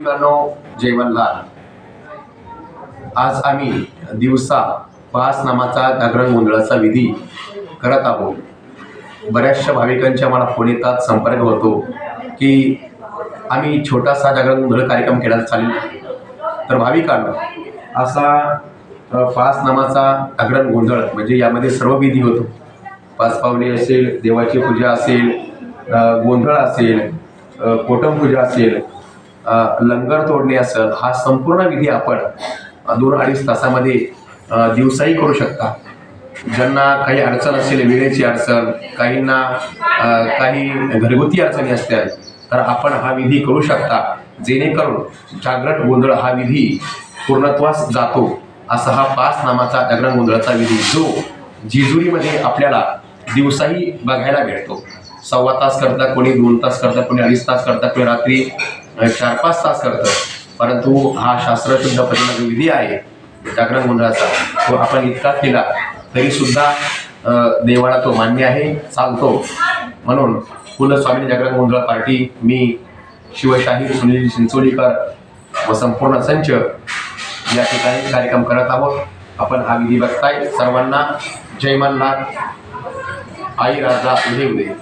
मित्रांनो आज आम्ही दिवसा पास नामाचा जागरण गोंधळाचा विधी करत आहोत. बऱ्याचशा भाविकांच्या मला फोन येतात संपर्क होतो की आम्ही छोटासा जागरण गोंधळ कार्यक्रम केला चालेल तर भाविकांनो असा पास नामाचा जागरण गोंधळ म्हणजे यामध्ये सर्व विधी होतो. पाच पावली असेल देवाची पूजा असेल गोंधळ असेल अ, कोटमपूजा असेल लंगर तोडणे असेल हा संपूर्ण विधी आपण दोन अडीच तासामध्ये दिवसाही करू शकता. ज्यांना काही अडचण असेल वेळेची अडचण काहींना काही घरगुती अडचणी असतील तर आपण हा विधी करू शकता. जेणेकरून जागरण गोंधळ हा विधी पूर्णत्वास जातो असा हा पाच नामाचा जागरण गोंधळाचा विधी जो जेजुरीमध्ये आपल्याला दिवसाही बघायला भेटतो. सव्वा तास करता कोणी दोन तास करता कोणी अडीच तास करता कोणी रात्री म्हणजे चार पाच तास करतं परंतु हा शास्त्रशुद्ध पद्धतीचा जो विधी आहे जागरण गोंधळाचा तो आपण इतका केला तरी सुद्धा देवाला तो मान्य आहे चालतो. म्हणून कुलस्वामी जागरण गोंधळ पार्टी मी शिवशाही सुनील चिंचोलीकर व संपूर्ण संच या ठिकाणी कार्यक्रम करत आहोत. आपण हा विधी बघताय. सर्वांना जय मल्हार. आई राजा उदय उदय.